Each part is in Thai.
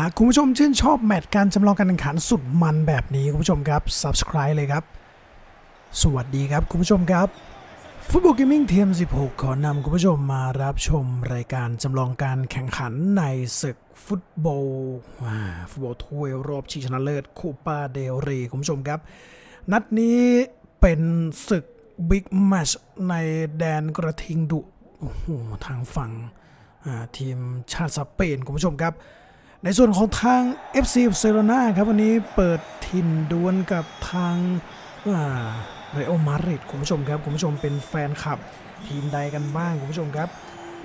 หากคุณผู้ชมชื่นชอบแมตช์การจำลองการแข่งขันสุดมันแบบนี้คุณผู้ชมครับ subscribe เลยครับ สวัสดีครับคุณผู้ชมครับฟุตบอลเกมมิ่งเทียม16 ขอนำคุณผู้ชมมารับชมรายการจำลองการแข่งขันในศึกฟุตบอลฟุตบอลถ้วยรอบชิงชนะเลิศคูปาเดลเรคุณผู้ชมครับ นัดนี้เป็นศึกบิ๊กแมชในแดนกระทิงดุโอ้โหทางฝั่งทีมชาติสเปนคุณผู้ชมครับ ในส่วนของทาง FC เซโรนาครับวันนี้เปิดถิ่นดวลกับทางเรอัลมาดริดคุณผู้ชมครับคุณผู้ชมเป็นแฟนคลับทีมใดกันบ้างคุณผู้ชมครับ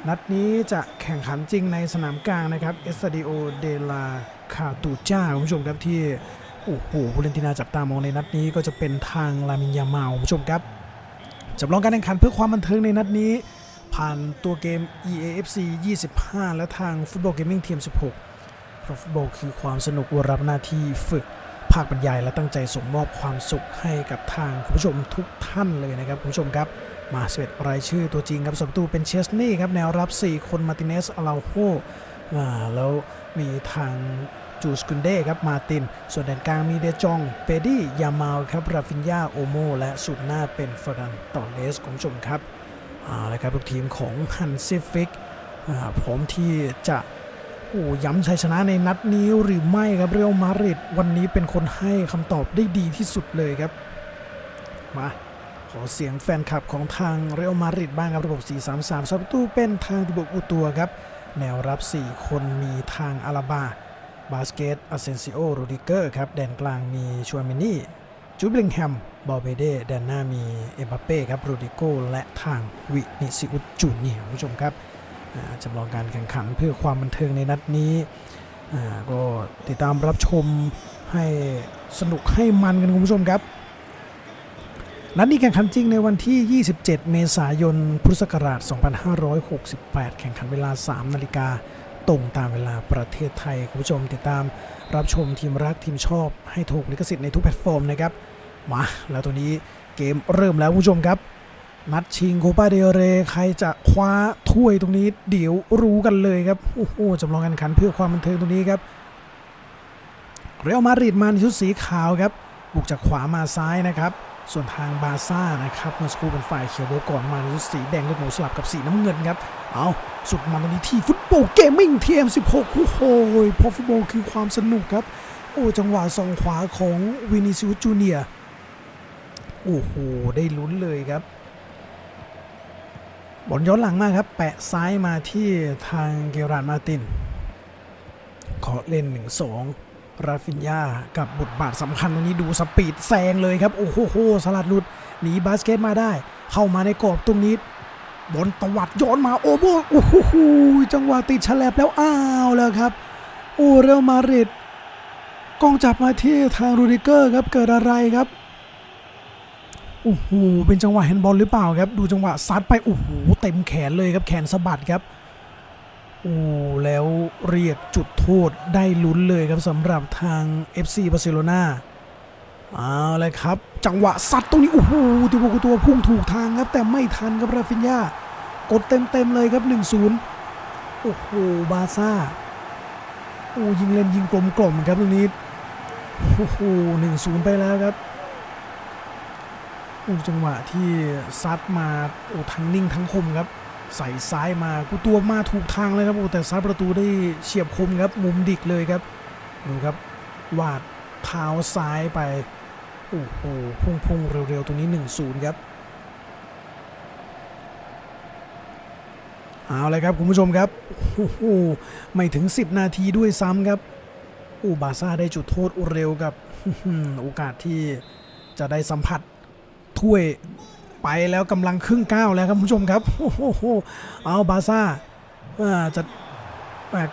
นัดนี้จะแข่งขันจริงในสนามกลางนะครับเอสตาดิโอเดลาคาตูจ้าคุณผู้ชมครับที่โอ้โหผู้เล่นที่น่าจับตามองในนัดนี้ก็จะเป็นทางลามินยามาคุณผู้ชมครับจำลองการแข่งขันเพื่อความบันเทิงในนัดนี้ ผ่านตัวเกม EAFC 25 และทางฟุตบอลเกมมิ่งทีม16 เพราะฟุตบอลคือความสนุกรับหน้าที่ฝึกภาคบรรยายและตั้งใจส่งมอบความสุขให้กับทางคุณผู้ชมทุกท่านเลยนะครับคุณผู้ชมครับมาสเวตรายชื่อตัวจริงครับสประตูเป็นเชสนี่ครับแนวรับ 4 คนมาติเนสอาราโฮอ่แล้วมีทางจูสกุนเด้ครับมาติน ส่วนแดนกลางมีเดจองเปดี้ยามาลครับราฟินยาโอโม และสุดหน้าเป็นฟรันตอเลสคุณผู้ชมครับเอาละครับลูกทีมของฮันซิฟิกพร้อมที่จะ โอ้ย้ำชัยชนะในนัดนี้หรือไม่ครับเรอัลมาดริดวันนี้เป็นคนให้คำตอบได้ดีที่สุดเลยครับ มาขอเสียงแฟนคลับของทางเรอัลมาดริดบ้างครับระบบ 4-3-3ซับตู้เป็นทางดิบกอุตัวครับ แนวรับ 4 คนมีทางอาราบา บาสเกตอาเซนซิโอโรดิเกอร์ครับ แดนกลางมีชวนเมนี่ จูบลิงแฮม บอเบเดแดนหน้ามีเอมบัปเป้ครับ โรดิโกและทางวินิซิอุสจูเนียคุณผู้ชมครับ จำลองการแข่งขันเพื่อความบันเทิงในนัดนี้ก็ติดตามรับชมให้สนุกให้มันกันคุณผู้ชมครับนัดนี้แข่งขันจริงในวันที่ 27 เมษายน พุทธศักราช 2568 แข่งขันเวลา 3 นาฬิกาตรงตามเวลาประเทศไทย คุณผู้ชมติดตามรับชมทีมรักทีมชอบให้ถูกลิขสิทธิ์ในทุกแพลตฟอร์มนะครับ มา แล้วตัวนี้เกมเริ่มแล้วคุณผู้ชมครับ นัดชิงโคปาเดเร ใครจะคว้าถ้วยตรงนี้ เดี๋ยวรู้กันเลยครับ โอ้โหจำลองการแข่งขันเพื่อความบันเทิงตรงนี้ครับ เรอัลมาดริดมาในชุดสีขาวครับ บุกจากขวามาซ้ายนะครับ ส่วนทางบาร์ซ่านะครับเมื่อสักครู่เป็นฝ่ายเขียวโบก่อนมาในชุดสีแดงเลือดหมูสลับกับสีน้ำเงินครับ เอาสุดมันตรงนี้ที่ฟุตบอลเกมมิ่งทีเอ็มสิบหกโอ้โหพราะฟุตบอลคือความสนุกครับ โอ้จังหวะส่องขวาของวินิซิอุสจูเนียโอ้โหได้ลุ้นเลยครับ บอลย้อนหลังมากครับ แปะซ้ายมาที่ทางเกรานมาติน ขอเล่น1-2ราฟินยากับบทบาทสำคัญตรงนี้ดูสปีดแซงเลยครับ โอ้โหโหสลัดหลุดหนีบาสเกตมาได้ เข้ามาในกรอบตรงนี้บอลตวัดย้อนมาโอ้โหโอ้โหจังหวะติดฉลบแล้วอ้าวแล้วครับ โอ้เรอัลมาดริดกองจับมาที่ทางรูดิเกอร์ครับเกิดอะไรครับ โอ้โหเป็นจังหวะแฮนด์บอลหรือเปล่าครับ ดูจังหวะซัดไปโอ้โหเต็มแขนเลยครับแขนสะบัดครับโอ้แล้วเรียกจุดโทษได้ลุ้นเลยครับสำหรับทาง FC บาร์เซโลนาเอาเลยครับ จังหวะซัดตรงนี้ โอ้โหตัวบุกตัวพุ่งถูกทางครับ แต่ไม่ทันครับราฟินยากดเต็มๆเลยครับ 1-0 โอ้โห บาซ่า โอ้ยิงเล่นยิงกลมๆครับตรงนี้ โอ้โห1-0 ไปแล้วครับ อู้จังหวะที่ซัดมาโอ้ทั้งนิ่งทั้งคมครับ ใส่ซ้ายมากูตัวมาถูกทางเลยครับโอ้แต่ซัดประตูได้เฉียบคมครับมุมดิกเลยครับดูครับวาดเท้าซ้ายไปโอ้โหพุ่งพุ่งๆเร็วๆตรงนี้ 1-0 ครับเอาเลยครับคุณผู้ชมครับโอ้โหไม่ถึง 10 นาทีด้วยซ้ำครับอ้บาซ่าได้จุดโทษเร็วกับโอกาสที่จะได้สัมผัส ถ้วยไปแล้วกำลังครึ่งก้าวแล้วครับคุณผู้ชมครับโอ้โหเอาบาซ่าจะ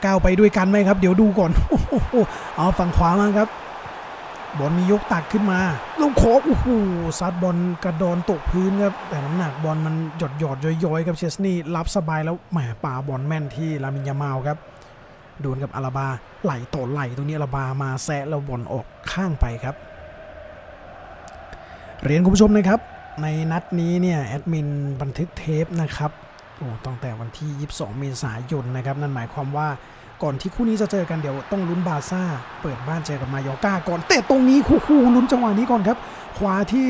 ก้าวไปด้วยกันไหมครับ เดี๋ยวดูก่อนโอ้โหเอาฝั่งขวามาครับบอลมียกตักขึ้นมาลงขอโอ้โหซัดบอลกระดอนตกพื้นครับแต่น้ำหนักบอลมันหยดหยดๆย้อยๆครับเชสนี่รับสบายแล้วแหมป่าบอลแม่นที่ลามินยามาลครับโดนกับอาราบาไหลต่อไหลตรงนี้อาราบามาแซะแล้วบอลออกข้างไปครับ เรียนคุณผู้ชมนะครับ ในนัดนี้เนี่ยแอดมินบันทึกเทปนะครับโอ้ตั้งแต่วันที่ 22 เมษายนนะครับ นั่นหมายความว่าก่อนที่คู่นี้จะเจอกันเดี๋ยวต้องลุ้นบาร์ซ่า เปิดบ้านเจอกับมายอก้าก่อนเตะตรงนี้คู่คู่ลุ้นจังหวะนี้ก่อนครับ ขวาที่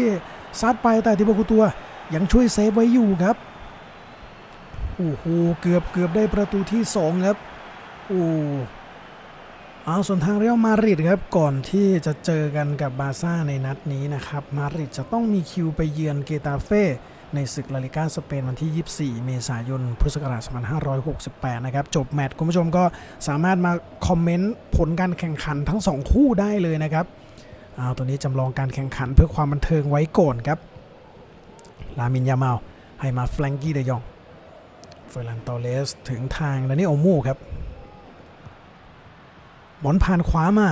ซัดไปแต่ติบกุตัว ยังช่วยเซฟไว้อยู่ครับโอ้โหเกือบเกือบได้ประตูที่สองครับโอ้ เอาส่วนทางเรียลมาดริดครับก่อนที่จะเจอกันกับบาซ่าในนัดนี้นะครับมาดริดจะต้องมีคิวไปเยือนเกตาเฟ่ในศึกลาลิก้าสเปนวันที่ 24 เมษายน พุทธศักราช 2568 นะครับ จบแมตช์คุณผู้ชมก็สามารถมาคอมเมนต์ผลการแข่งขันทั้ง 2 คู่ได้เลยนะครับเอาตัวนี้จำลองการแข่งขันเพื่อความบันเทิงไว้ก่อนครับ ลามินยามาลให้มาแฟรงกี้เดยองเฟอร์ลันโตเลสถึงทางดานิโอมูครับ บอลผ่านขวามา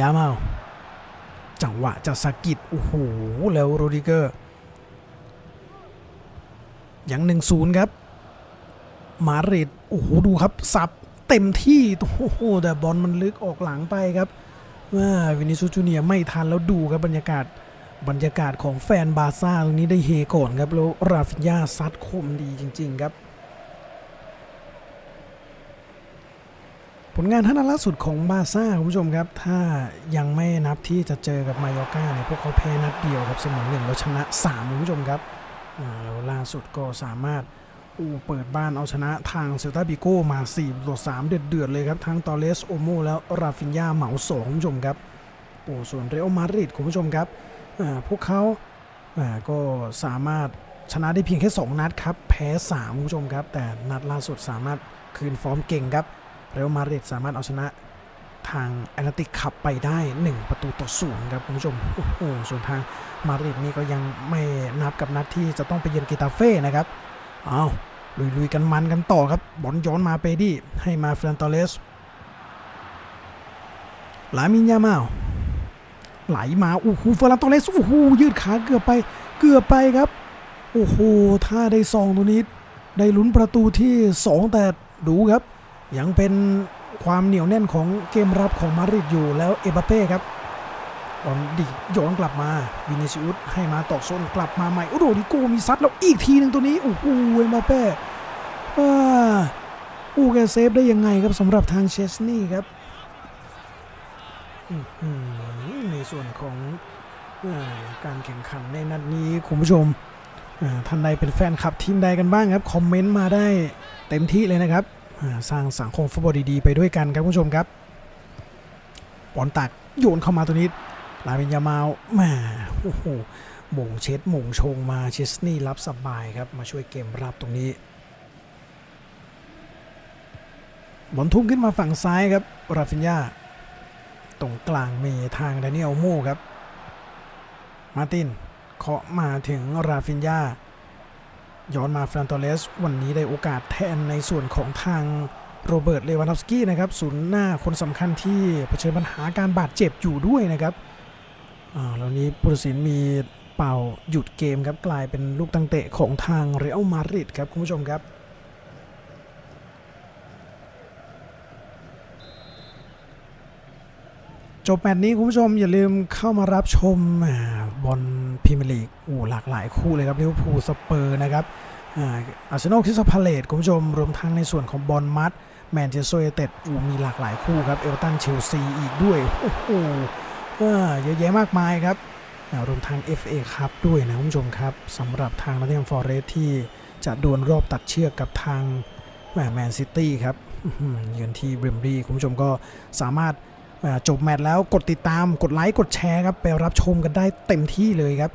ยามาจังหวะจะสะกิดโอ้โหแล้วโรดิเกอร์ยังหนึ่งศูนย์ครับ มาริดโอ้โหดูครับสับเต็มที่โอ้โหแต่บอลมันลึกออกหลังไปครับว่าวินิซูจูเนียไม่ทันแล้วดูครับบรรยากาศบรรยากาศของแฟนบาซ่าตรงนี้ได้เฮก่อนครับแล้วราฟินยาซัดคมดีจริง ๆ ครับ ผลงานท่านล่าสุดของบาซ่าคุณผู้ชมครับ ถ้ายังไม่นับที่จะเจอกับมายอก้าเนี่ยพวกเขาแพ้นัดเดียวครับเสมอหนึ่งแล้วชนะ3คุณผู้ชมครับอ่าแล้วล่าสุดก็สามารถอูเปิดบ้านเอาชนะทางเซลตาบิโก้มา4ต่อ3เดือดเดือดๆเลยครับทั้งตอเลสโอโมแล้วราฟินยาเหมาสองคุณผู้ชมครับโอ้ส่วนเรอัลมาดริดคุณผู้ชมครับอ่าพวกเขาอ่าก็สามารถชนะได้เพียงแค่ 2 นัดครับ แพ้3คุณผู้ชมครับ แต่นัดล่าสุดสามารถคืนฟอร์มเก่งครับ เรอัลมาดริดสามารถเอาชนะทางแอตติกขับไปได้ 1 ประตูต่อศูนย์ครับคุณผู้ชม โอ้โห ส่วนทางมาดริดนี่ก็ยังไม่นับกับนัดที่จะต้องไปเยือนกีตาเฟ่นะครับเอาลุยๆกันมันกันต่อครับ บอลย้อนมาเปดี้ให้มาเฟรนตอเลสลามินยามาไหลมาโอ้โหเฟรนตอเลสโอ้โหยืดขาเกือบไปเกือบไปครับ โอ้โหถ้าได้ซองตัวนี้ ได้ลุ้นประตูที่ 2 แต่ดูครับ ยังเป็นความเหนียวแน่นของเกมรับของมาดริดอยู่แล้วเอเบเป้ครับบอลดีดโยนกลับมาวินิซิอุสให้มาตอกโซนกลับมาใหม่โอ้โหดิโก้มีซัดแล้วอีกทีหนึ่งตัวนี้โอ้โหเอ็มบัปเป้อ่าอู้แกเซฟได้ยังไงครับสำหรับทางเชสนี่ครับในส่วนของอการแข่งขันในนัดนี้คุณผู้ชมท่านใดเป็นแฟนคลับทีมใดกันบ้างครับ คอมเมนต์มาได้เต็มที่เลยนะครับ สร้างสังคมฟุตบอลดีๆไปด้วยกันครับผู้ชมครับบอลตักโยนเข้ามาตัวนี้ลาวินยามาลแหมาโอ้โหหม่งเช็ดหม่งชงมาเชสนี่รับสบายครับมาช่วยเกมรับตรงนี้บอลทุ่มขึ้นมาฝั่งซ้ายครับราฟินยาตรงกลางมีทางดานิเอลโม่ครับ มาตินเคาะมาถึงราฟินยา ย้อนมาฟรานตอเลสวันนี้ได้โอกาสแทนในส่วนของทางโรเบิร์ตเลวานอฟสกี้นะครับศูนย์หน้าคนสำคัญที่เผชิญปัญหาการบาดเจ็บอยู่ด้วยนะครับอ่าแล้วนี้ผู้ตัดสินมีเป่าหยุดเกมครับกลายเป็นลูกตั้งเตะของทางเรอัลมาดริดครับคุณผู้ชมครับจบแมตช์นี้คุณผู้ชมอย่าลืมเข้ามารับชมบอล พรีเมียร์ลีกโอ้หลากหลายคู่เลยครับลิเวอร์พูลสเปอร์นะครับอาร์เซนอลคริสตัลพาเลตคุณผู้ชมรวมทั้งในส่วนของบอลมัดแมนเชสเตอร์ยูไนเต็ดอูมีหลากหลายคู่ครับเอเวอร์ตันเชลซีอีกด้วยโอ้โหเยอะแยะมากมายครับรวมทั้ง FA ครับด้วยนะคุณผู้ชมครับสำหรับทางนัตติงแฮมฟอร์เรสที่จะดวลรอบตัดเชือกกับทางแมนซิตี้ครับเยือนที่เบรมรีคุณผู้ชมก็สามารถ จบแมตช์แล้วกดติดตามกดไลค์กดแชร์ครับไปรับชมกันได้เต็มที่เลยครับ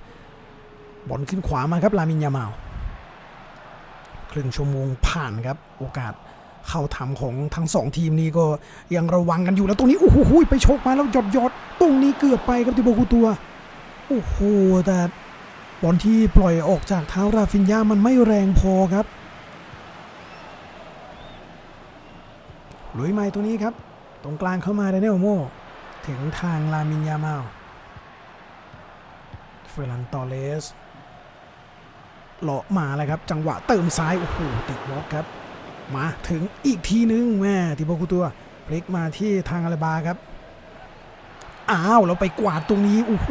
บอลขึ้นขวามาครับ ลามินยามาลครึ่งชั่วโมงผ่านครับ โอกาสเข้าทำของทั้งสองทีมนี้ก็ยังระวังกันอยู่แล้วตรงนี้ โอ้โหไปชกมาแล้วหยอดหยอดตรงนี้เกือบไปครับติโบกูตัว โอ้โหแต่บอลที่ปล่อยออกจากเท้าราฟินยามันไม่แรงพอครับลุยใหม่ตัวนี้ครับ ตรงกลางเข้ามาเดนเนลโมถึงทางลามินยามาลเฟรนันตอเลสเลาะมาเลยครับ จังหวะเติมซ้ายโอ้โหติดบล็อกครับ มาถึงอีกทีนึงแม่ติโบกุตัวพลิกมาที่ทางอาราบาครับอ้าวเราไปกวาดตรงนี้โอ้โห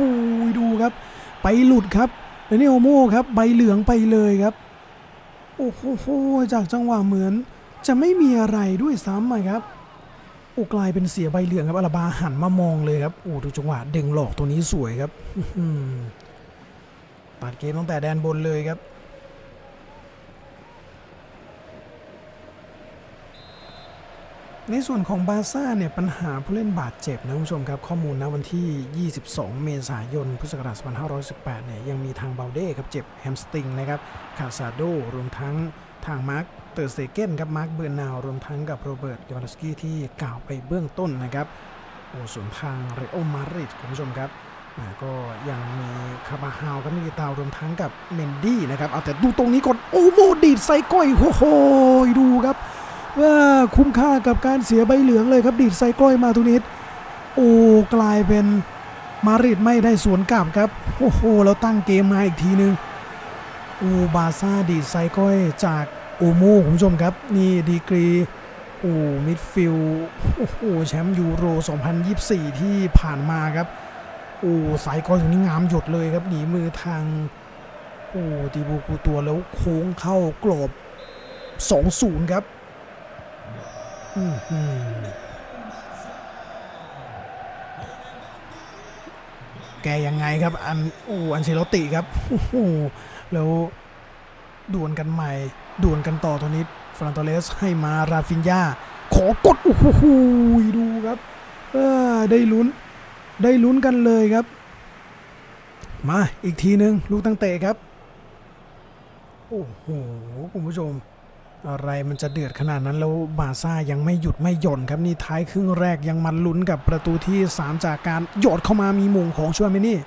ดูครับ ไปหลุดครับเดนิโอโมครับ ใบเหลืองไปเลยครับ โอ้โหจากจังหวะเหมือนจะไม่มีอะไรด้วยซ้ำอะครับ อ้กลายเป็นเสียใบเหลืองครับอาราบาหันมามองเลยครับอ้ดูจังหวะด้งหลอกตัวนี้สวยครับอื้อหือตัดเกมตั้งแต่แดนบนเลยครับในส่วนของบาซ่าเนี่ยปัญหาผู้เล่นบาดเจ็บนะคุณผู้ชมครับข้อมูลนะวันที่ 22 เมษายน พุทธศักราช 2518 เนี่ยยังมีทางเบลเด้ครับเจ็บแฮมสตริงนะครับคาซาโดรวมทั้งทางมาร์ค เตอร์เซเกนครับมาร์คเบอร์นาวรวมทั้งกับโรเบิร์ตเดวานสกี้ที่กล่าวไปเบื้องต้นนะครับโอ้ส่วนทางเรโอมาริดคุณผู้ชมครับก็ยังมีคาบาฮาวกับมิตาวรวมทั้งกับเมนดี้นะครับเอาแต่ดูตรงนี้ก่อนโอ้โมดีดใส่ก้อยโอ้โหดูครับว่าคุ้มค่ากับการเสียใบเหลืองเลยครับดีดไซก้อยมาทุนิดโอ้กลายเป็นมาริดไม่ได้สวนกลับครับโอ้โหแล้วตั้งเกมมาอีกทีนึงโอ้บาซ่าดีดไซก้อยจาก อโมคุณผู้ชมครับ นี่ดีกรีอ้มิดฟิลโอ้โหแชมป์ยูโร 2024 ที่ผ่านมาครับโอ้ไซก้อยตรงนี้งามหยดเลยครับหนีมือทางอ้ตีบูกูตัวแล้วโค้งเข้ากรอบ2-0 ครับแกยังไงครับ อันอ้อันเชลติครับโอ้โหแล้วดวลกันใหม่ ดวลกันต่อตอนนี้ฟรานโตเลสให้มาราฟินยาขอกดโอ้โหดูครับได้ลุ้นได้ลุ้นกันเลยครับ มาอีกทีหนึ่งลูกตั้งเตะครับ โอ้โหคุณผู้ชม อะไรมันจะเดือดขนาดนั้นแล้วบาซ่ายังไม่หยุดไม่หย่อนครับนี่ท้ายครึ่งแรกยังมันลุ้นกับประตูที่ 3 จากการหยดเข้ามามีมุงของชวเมนี่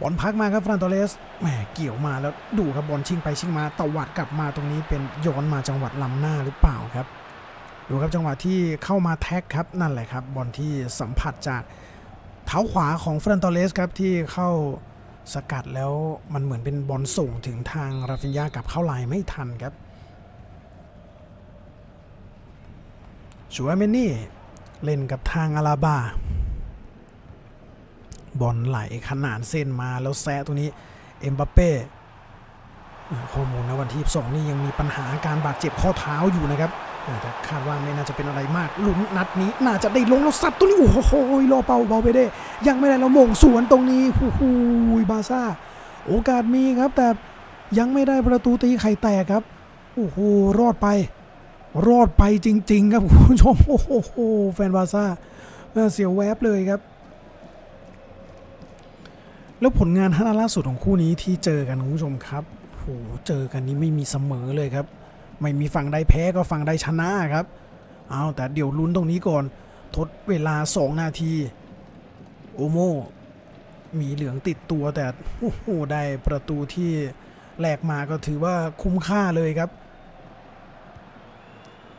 บอลพักมาครับฟรานโตเลสแหมเกี่ยวมาแล้วดูครับบอลชิงไปชิงมาตวัดกลับมาตรงนี้เป็นย้อนมาจังหวัดลำหน้าหรือเปล่าครับ ดูครับจังหวะที่เข้ามาแท็กครับนั่นแหละครับบอลที่สัมผัสจากเท้าขวาของฟรานโตเลสครับที่เข้าสกัดแล้วมันเหมือนเป็นบอลส่งถึงทางราฟินยากับเข้าลายไม่ทันครับชัวเมนนี่เล่นกับทางอาราบา บอลไหลขนานเส้นมาแล้วแซะตัวนี้เอ็มบัปเป้ข้อมูลนะวันที่2นี่ยังมีปัญหาการบาดเจ็บข้อเท้าอยู่นะครับแต่คาดว่าไม่น่าจะเป็นอะไรมากลุ้นนัดนี้น่าจะได้ลงแล้วสับตัวนี้โอ้โหรอเป่าเบาไปได้ ยังไม่ได้แล้วมงสวนตรงนี้โอ้โหบาซ่า โอกาสมีครับ แต่ยังไม่ได้ประตูตีไข่แตกครับโอ้โหรอดไป รอดไปจริง ๆ ครับคุณผู้ชมโอ้โหแฟนบาซ่าเสียวแวบเลยครับ แล้วผลงานห้านล่าสุดของคู่นี้ที่เจอกันคุณผู้ชมครับโหเจอกันนี้ไม่มีเสมอเลยครับ ไม่มีฝั่งใดแพ้ก็ฝั่งใดชนะครับเอาแต่เดี๋ยวลุ้นตรงนี้ก่อน ทดเวลา 2 นาที โอโมมีเหลืองติดตัวแต่โอ้โหได้ประตูที่แลกมาก็ถือว่าคุ้มค่าเลยครับ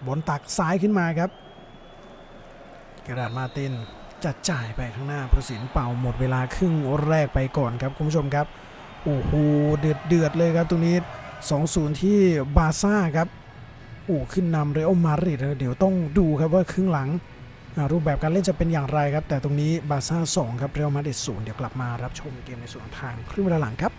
บอลตักซ้ายขึ้นมาครับ กระดาษมาร์ติน จะจ่ายไปข้างหน้าผู้สินเป่าหมดเวลาครึ่งแรกไปก่อนครับคุณผู้ชมครับโอ้โหเดือดเดือดเลยครับตรงนี้ 2-0 ที่บาร์ซ่าครับโอ้ขึ้นนำเรอัลมาดริดเดี๋ยวต้องดูครับว่าครึ่งหลังรูปแบบการเล่นจะเป็นอย่างไรครับ แต่ตรงนี้บาร์ซ่า2ครับเรอัลมาดริด0เดี๋ยวกลับมารับชมเกมในส่วนทางครึ่งเวลาหลังครับ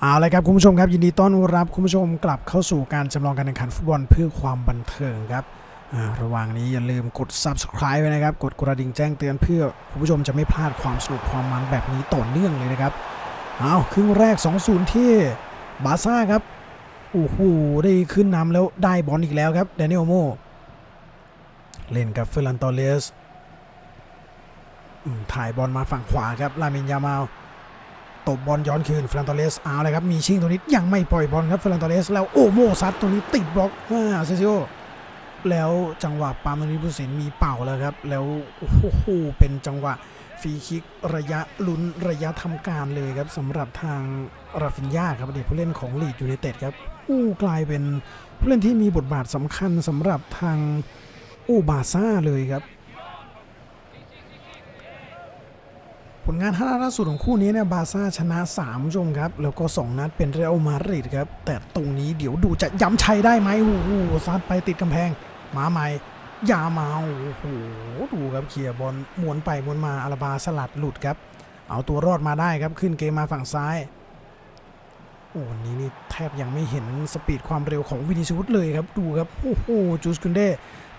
เอาละครับคุณผู้ชมครับยินดีต้อนรับคุณผู้ชมกลับเข้าสู่การจำลองการแข่งขันฟุตบอลเพื่อความบันเทิงครับ ระหว่างนี้อย่าลืมกด subscribe ไว้นะครับ กดกระดิ่งแจ้งเตือนเพื่อคุณผู้ชมจะไม่พลาดความสนุกความมันแบบนี้ต่อเนื่องเลยนะครับเอาครึ่งแรก 2-0 ที่บาซ่าครับโอ้โหได้ขึ้นนำแล้วได้บอลอีกแล้วครับเดนิโอโมเล่นกับเฟรันตอเลสถ่ายบอลมาฝั่งขวาครับลามินยามาลตบบอลย้อนคืนเฟรนตอเลสเอาเลยครับมีชิงตัวนี้ยังไม่ปล่อยบอลครับเฟรนตอเลสแล้วโอโมซัดตัวนี้ติดบล็อกอ่าเซซิโอ แล้วจังหวะปาล์มตรงนี้ผู้สินมีเป่าแล้วครับ แล้วโอ้โหเป็นจังหวะฟรีคิกระยะลุ้นระยะทำการเลยครับสำหรับทางราฟินยาครับอดีตผู้เล่นของลีดยูไนเต็ดครับอู้กลายเป็นผู้เล่นที่มีบทบาทสำคัญสำหรับทางอู้บาซ่าเลยครับ ผลงาน5นัดล่าสุดของคู่นี้เนี่ยบาซ่าชนะ3ชมครับ แล้วก็ 2 นัดเป็นเรอัลมาดริดครับ แต่ตรงนี้เดี๋ยวดูจะย้ำชัยได้ไหมโอ้โหซัดไปติดกำแพง มาใหม่ยามาโอ้โหดูครับเคลียบอลหมวนไปหมวนมาอาราบาสลัดหลุดครับ เอาตัวรอดมาได้ครับขึ้นเกมมาฝั่งซ้ายโอ้วันนี้นี่แทบยังไม่เห็นสปีดความเร็วของวินิชูดเลยครับดูครับโอ้โหจูสกุนเด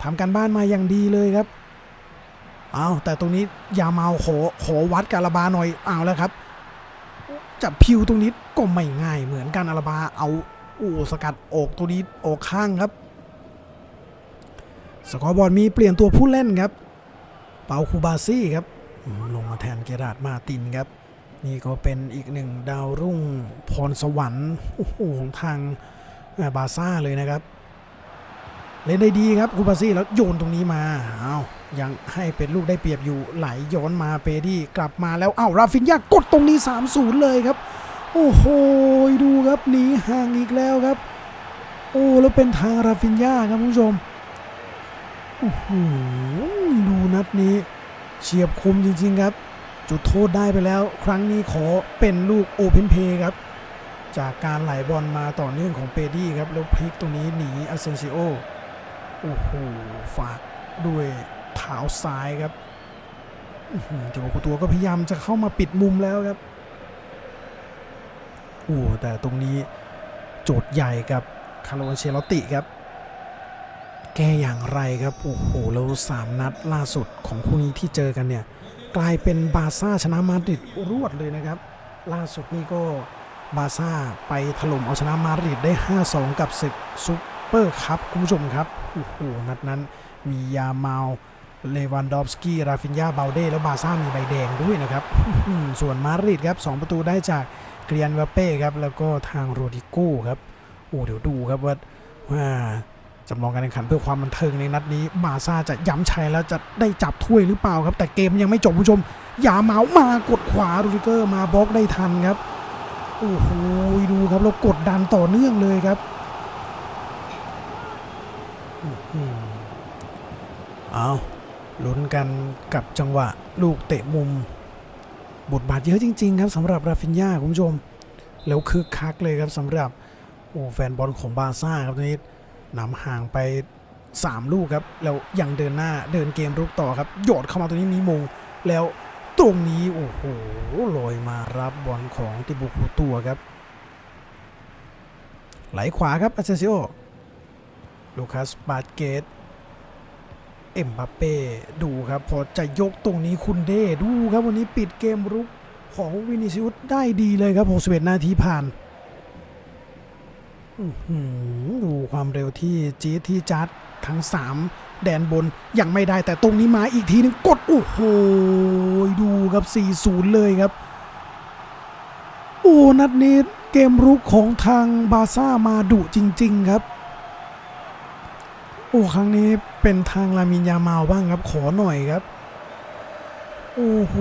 ทำการบ้านมาอย่างดีเลยครับเอาแต่ตรงนี้ยาเมาขอขอวัดกาลาบาหน่อยเอาแล้วครับจับพิวตรงนี้ก็ไม่ง่ายเหมือนกันอาราบาเอาโอ้สกัดออกตัวนี้ออกข้างครับ สกอร์บอร์ดมีเปลี่ยนตัวผู้เล่นครับ เปาคูบาซี่ครับ ลงมาแทนเกราดมาตินครับ นี่ก็เป็นอีกหนึ่งดาวรุ่งพรสวรรค์โอ้โหของทางบาร์ซ่าเลยนะครับ เล่นได้ดีครับคูบาซี่แล้วโยนตรงนี้มาอายังให้เป็นลูกได้เปรียบอยู่ไหลย้อนมาเปดี้กลับมาแล้วอ้าวราฟินยากดตรงนี้ 3-0 เลยครับ โอ้โหดูครับหนีห่างอีกแล้วครับ โอ้แล้วเป็นทางราฟินยาครับคุณผู้ชม โอ้โหดูนัดนี้เฉียบคมจริง ๆ ครับ จุดโทษได้ไปแล้ว ครั้งนี้ขอเป็นลูกโอเพนเพย์ครับ จากการไหลบอลมาต่อเนื่องของเปดี้ครับ แล้วพลิกตรงนี้หนีอาเซนซิโอโอ้โหฝากด้วยเท้าซ้ายครับอื้อหือแต่ว่าตัวก็พยายามจะเข้ามาปิดมุมแล้วครับโอ้แต่ตรงนี้โจทย์ใหญ่กับคาร์โลเชลติครับ แก้อย่างไรครับ โอ้โหแล้วสามนัดล่าสุดของคู่นี้ที่เจอกันเนี่ย กลายเป็นบาซ่าชนะมาดริดรวดเลยนะครับ ล่าสุดนี่ก็บาซ่าไปถล่มเอาชนะมาดริดได้ 5-2 กับศึกซุปเปอร์คัพคุณผู้ชมครับ โอ้โห นัดนั้นมียาเมาลเลวันดอฟสกี้ ราฟินยาเบลเด้แล้วบาซ่ามีใบแดงด้วยนะครับ ส่วนมาดริดครับ2ประตูได้จากเกรียนวาเป้ครับ แล้วก็ทางโรดิโก้ครับ โอ้เดี๋ยวดูครับว่าว่า จำลองการแข่งขันเพื่อความบันเทิงในนัดนี้บาซ่าจะย้ำชัยแล้วจะได้จับถ้วยหรือเปล่าครับ แต่เกมยังไม่จบคุณผู้ชม อย่าเมาส์มากดขวาโรดิเกอร์มาบล็อกได้ทันครับโอ้โหดูครับแล้วกดดันต่อเนื่องเลยครับอื้หือเอาลุ้นกันกับจังหวะลูกเตะมุม บทบาทเยอะจริง ๆ ครับสำหรับราฟินยาคุณผู้ชม แล้วคึกคักเลยครับสำหรับโอ้แฟนบอลของบาร์ซ่าครับตอน นำห่างไป 3 ลูกครับ แล้วยังเดินหน้าเดินเกมรุกต่อครับ โยดเข้ามาตรงนี้มีมง แล้วตรงนี้ โอ้โหลอยมารับบอลของติบุกุตัวครับ ไหลขวาครับอาเซซิโอลูคัสบาดเกตเอ็มบัปเป้ดูครับ พอจะยกตรงนี้คุณเด้ดูครับวันนี้ปิดเกมรุกของวินิซิอุสได้ดีเลยครับ 61 นาทีผ่าน ดูความเร็วที่จี๊ดที่จัดทั้ง 3 แดนบนยังไม่ได้แต่ตรงนี้มาอีกทีนึงกด โอ้โห ดูครับ 4-0 เลยครับ โอ้ นัดนี้เกมรุกของทางบาซ่ามาดุจริง ๆ ครับ โอ้ ครั้งนี้เป็นทางลามินยามาลบ้างครับ ขอหน่อยครับ โอ้โห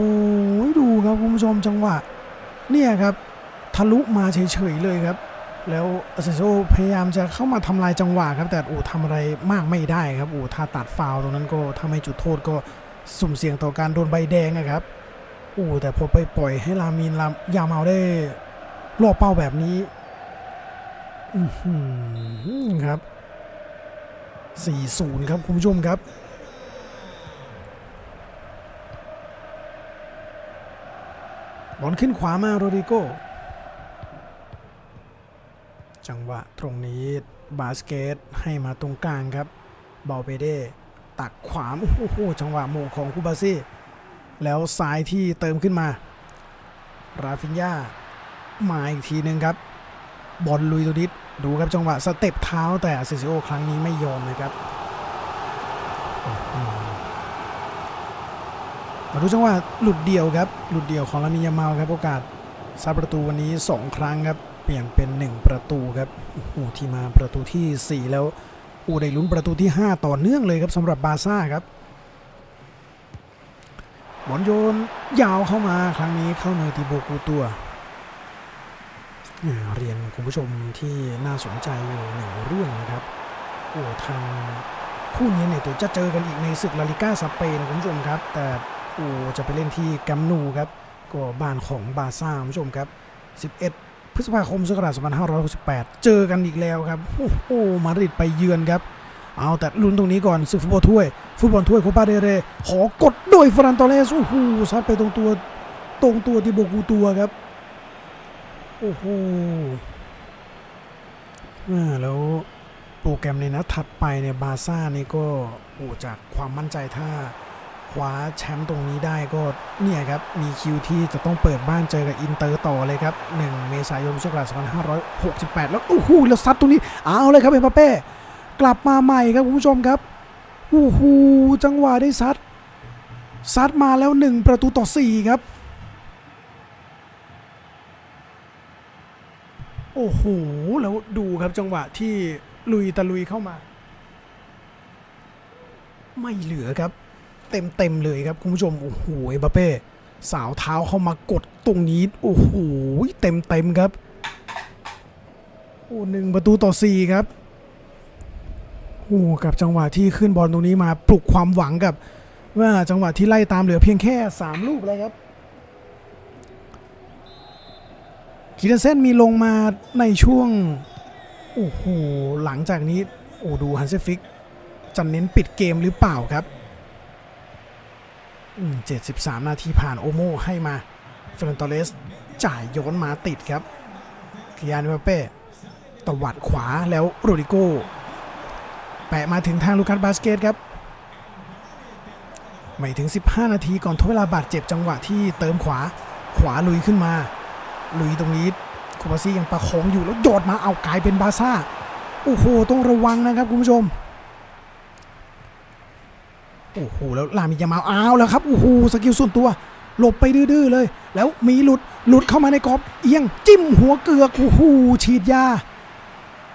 ดูครับคุณผู้ชมจังหวะ เนี่ยครับ ทะลุมาเฉย ๆ เลยครับ แล้วอาเซโซพยายามจะเข้ามาทำลายจังหวะครับ แต่อ้ทำอะไรมากไม่ได้ครับอ้ถ้าตัดฟาวตรงนั้นก็ถ้าไม่จุดโทษก็สุ่มเสี่ยงต่อการโดนใบแดงนะครับอ้แต่พอไปปล่อยให้ลามินลายามาลได้ล่อเป้าแบบนี้อือหือครับ 4-0 ครับ คุณผู้ชมครับบอลขึ้นขวามาโรดิโก จังหวะตรงนี้บาสเกตให้มาตรงกลางครับบอลเปเด้ตักขวาโอ้โหจังหวะโมงของคูบาซี่แล้วซ้ายที่เติมขึ้นมา ราฟินยามาอีกทีหนึ่งครับ บอลลุยตัวดิดดูครับจังหวะสเต็ปเท้าแต่เซซิโอครั้งนี้ไม่ยอมเลยครับมาดูจังหวะหลุดเดี่ยวครับ หลุดเดี่ยวของลามิยามาลครับโอกาสซาประตูวันนี้ 2 ครั้งครับ เปลี่ยนเป็น 1 ประตูครับโอ้โหที่มาประตูทีสี่ 4 แล้วอูได้ลุ้นประตูที่ 5 ต่อเนื่องเลยครับสำหรับบาซ่าครับบอลโยนยาวเข้ามาครั้งนี้เข้ามือติโบกูตัว เรียนคุณผู้ชมที่น่าสนใจอยู่หนึ่งเรื่องนะครับโอ้ทางคู่นี้เนี่ยเดี๋ยวจะเจอกันอีกในศึกลาลิก้าสเปนคุณผู้ชมครับ แต่โอ้จะไปเล่นที่กัมนูครับ ก็บ้านของบาซ่าคุณผู้ชมครับ 11 พฤษภาคม2568 เจอกันอีกแล้วครับ โอ้โห มาดริดไปเยือนครับ เอาแต่ลุ้นตรงนี้ก่อนศึกฟุตบอลถ้วย ฟุตบอลถ้วยโคปาเดเร ขอกดโดยฟรานตอเรสโอ้โห ซัดไปตรงตัว ตรงตัวที่โบกูตัวครับ โอ้โหแล้วโปรแกรมในนัดถัดไปเนี่ยบาซ่านี่ก็โอ้จากความมั่นใจถ้า คว้าแชมป์ตรงนี้ได้ก็เนี่ยครับ มีคิวที่จะต้องเปิดบ้านเจอกับอินเตอร์ต่อเลยครับ 1 เมษายนพุทธศักราช2568 แล้วโอ้โหแล้วซัดตรงนี้ เอาเลยครับเอ็มบัปเป้กลับมาใหม่ครับคุณผู้ชมครับโอ้โหจังหวะได้ซัดซัดมาแล้ว 1 ประตูต่อ 4 ครับ โอ้โห แล้วดูครับจังหวะที่ลุยตะลุยเข้ามา ไม่เหลือครับ เต็มเต็มๆเลยครับคุณผู้ชม โอ้โหเอ็มบัปเป้สาวเท้าเข้ามากดตรงนี้ โอ้โหเต็มเต็มๆครับ โอ้หนึ่งประตูต่อสี่ครับโอ้กับจังหวะที่ขึ้นบอลตรงนี้มาปลุกความหวังกับ ว่าจังหวะที่ไล่ตามเหลือเพียงแค่ 3 ลูกแล้วครับคีเดนเซนมีลงมาในช่วง โอ้โห หลังจากนี้ โอ้ดูฮันเซฟิกจะเน้นปิดเกมหรือเปล่าครับ 73 นาทีผ่านโอโมให้มาเฟรนตอเลสจ่ายโยนมาติดครับกิยานเปเป้ตวัดขวาแล้วโรดิโกแปะมาถึงทางลูคัสบาสเกตครับไม่ถึง 15 นาทีก่อนทดเวลาบาดเจ็บจังหวะที่เติมขวาขวาลุยขึ้นมา ลุยตรงนี้โคบาซี่ยังประคองอยู่แล้วโยดมาเอากลายเป็นบาซ่าโอ้โหต้องระวังนะครับคุณผู้ชม โอ้โหแล้วลามิยามาอ้าวแล้วครับโอ้โหสกิลส่วนตัวหลบไปดื้อเลย แล้วมีหลุดหลุดเข้ามาในกรอบเอียงจิ้มหัวเกือกโอ้โหฉีดยา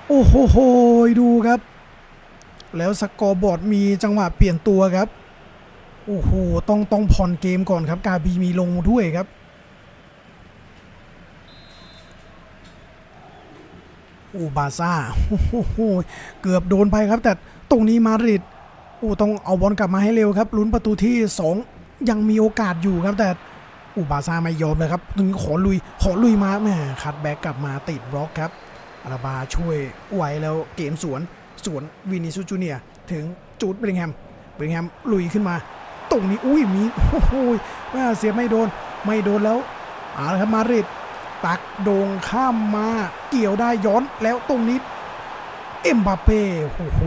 โอ้โหโหดูครับ แล้วสกอร์บอร์ดมีจังหวะเปลี่ยนตัวครับโอ้โหต้องต้องผ่อนเกมก่อนครับ กาบีมีลงด้วยครับโอ้บาซ่าโอ้โหเกือบโดนไปครับ แต่ตรงนี้มาดริด โอ้ต้องเอาบอลกลับมาให้เร็วครับลุ้นประตูที่ 2 ยังมีโอกาสอยู่ครับแต่อ้บาซ่าไม่ยอมเลยครับตรงขอลุยขอลุยมาแหมคัดแบ็กกลับมาติดบล็อกครับอาราบาช่วยไว้แล้วเกมสวนสวนวินิซูจูเนียถึงจูดเบริงแฮมเบริงแฮมลุยขึ้นมา ตรงนี้อุ้ยมีโอ้โหเสียไม่โดนไม่โดนแล้วเอาละครับมาริดตักโด่งข้ามมาเกี่ยวได้ย้อนแล้วตรงนี้ เอ็มบาเป้โอ้โห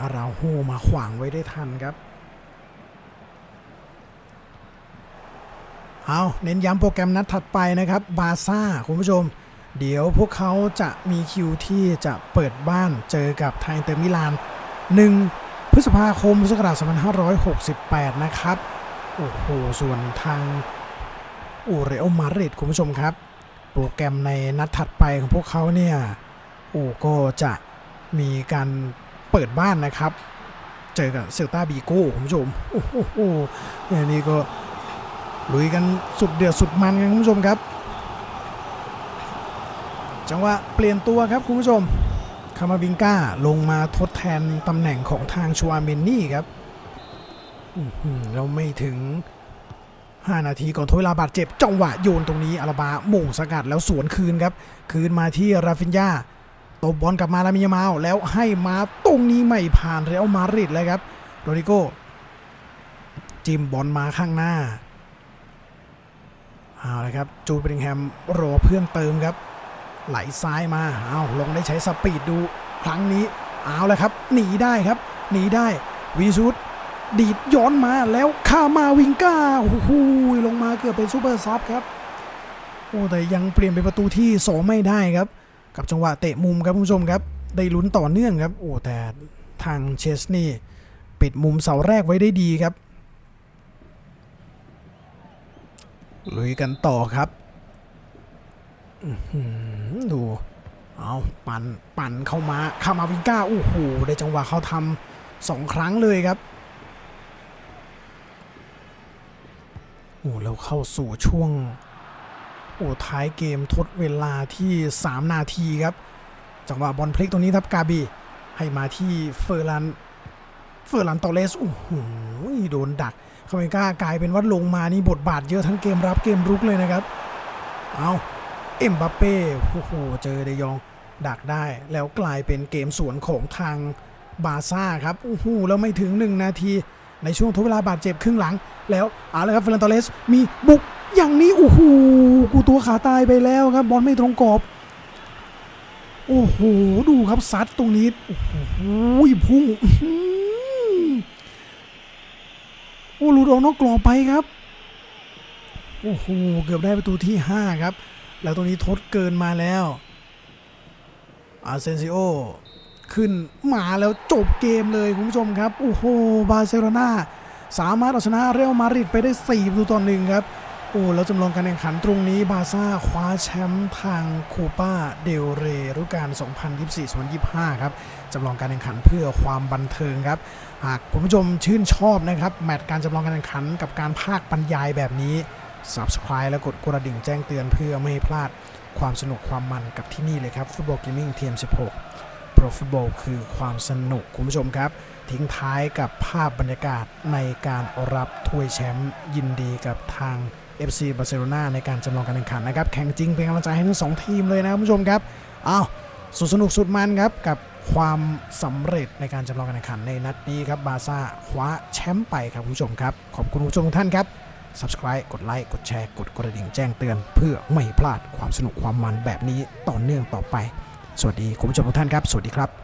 อาราโฮมาขวางไว้ได้ทันครับ เอาเน้นย้ำโปรแกรมนัดถัดไปนะครับ บาซ่า คุณผู้ชม เดี๋ยวพวกเขาจะมีคิวที่จะเปิดบ้านเจอกับไทยเตอร์มิลาน 1 พฤษภาคมพุทธศักราช2568 นะครับ โอ้โห ส่วนทางอูเรอลมาริดคุณผู้ชมครับ โปรแกรมในนัดถัดไปของพวกเขาเนี่ยโอ้ก็จะ มีการเปิดบ้านนะครับ เจอกับเซลตาบีโก้คุณผู้ชมโอ้โหอันนี้ก็ลุยกันสุดเดือดสุดมันกันคุณผู้ชมครับ จังหวะเปลี่ยนตัวครับคุณผู้ชมคามาวิงก้าลงมาทดแทนตำแหน่งของทางชัวเมนนี่ครับเราไม่ถึง 5 นาทีก่อนทดเวลาบาดเจ็บ จังหวะโยนตรงนี้อาราบาโมงสกัดแล้วสวนคืนครับ คืนมาที่ราฟินยา ตบบอลกลับมาลามิยามาแล้วให้มาตรงนี้ไม่ผ่านเรอัลมาดริดเลยครับโรดิโกจิมบอลมาข้างหน้าเอาลยครับจูดเบริงแฮมรอเพื่อนเติมครับ ไหลซ้ายมาเอาลงได้ใช้สปีดดูครั้งนี้เอาล้วครับ หนีได้ครับ หนีได้วีซูดดีดย้อนมาแล้วคามาวิงก้าโอ้โหลงมาเกือบเป็นซูเปอร์ซับครับโอ้แต่ยังเปลี่ยนเป็นประตูที่2ไม่ได้ครับ กับจังหวะเตะมุมครับคุณผู้ชมครับ ได้ลุ้นต่อเนื่องครับ โอ้แต่ทางเชสนี่ ปิดมุมเสาแรกไว้ได้ดีครับลุยกันต่อครับดู เอาปั่นปั่นเข้ามาคามาวิงก้าโอ้โหได้จังหวะเขาทำสองครั้งเลยครับโอ้แล้วเข้าสู่ช่วง โอ้ท้ายเกมทดเวลาที่ 3 นาทีครับจังหวะบอลพลิกตรงนี้ครับกาบี ให้มาที่เฟอร์ลันเฟอร์ลันตอเลสโอ้โหโดนดักคาเมก้ากลายเป็นว่าลงมานี่บทบาทเยอะทั้งเกมรับเกมรุกเลยนะครับ เอาเอ็มบัปเป้โอ้โหเจอเดยองดักได้แล้วกลายเป็นเกมสวนของทางบาซ่าครับโอ้โหแล้วไม่ถึง 1 นาที ในช่วงทดเวลาบาดเจ็บครึ่งหลัง แล้วเอาละครับเฟรนตอเลสมีบุกอย่างนี้โอ้โหกูตัวขาตายไปแล้วครับบอลไม่ตรงกรอบโอ้โหดูครับซัดตรงนี้โอ้โหพุ่งโอ้หลุดออกนอกกรอบไปครับโอ้โหเกือบได้ประตูที่ 5 ครับ แล้วตรงนี้ทดเกินมาแล้วอาเซนซิโอ ขึ้นมาแล้วจบเกมเลยคุณผู้ชมครับ โอ้โห บาร์เซโลนาสามารถเอาชนะเรอัลมาดริดไปได้4ประตูต่อหนึ่งครับ โอ้แล้วจำลองการแข่งขันตรงนี้บาซ่าคว้าแชมป์ทางโคปาเดลเรฤดูกาล 2024-2025 ครับจำลองการแข่งขันเพื่อความบันเทิงครับ หากคุณผู้ชมชื่นชอบนะครับ แมตช์การจำลองการแข่งขันกับการภาคบรรยายแบบนี้ Subscribe และกดกระดิ่งแจ้งเตือนเพื่อไม่ให้พลาดความสนุกความมันกับที่นี่เลยครับฟุตบอลเกมมิ่งทีม16 Pro Football คือความสนุกคุณผู้ชมครับ ทิ้งท้ายกับภาพบรรยากาศในการรับถ้วยแชมป์ยินดีกับทาง FC บาร์เซโลนาในการจำลองการแข่งขันนะครับ แข่งจริงเป็นกำลังใจให้ทั้งสองทีมเลยนะคุณผู้ชมครับอ้าวสุดสนุกสุดมันครับกับความสำเร็จในการจำลองการแข่งขันในนัดนี้ครับบาซ่าคว้าแชมป์ไปครับคุณผู้ชมครับ ขอบคุณคุณผู้ชมทุกท่านครับ Subscribe กดไลค์กดแชร์ กดกระดิ่งแจ้งเตือน เพื่อไม่พลาดความสนุกความมันแบบนี้ต่อเนื่องต่อไป สวัสดีคุณผู้ชมทุกท่านครับ สวัสดีครับ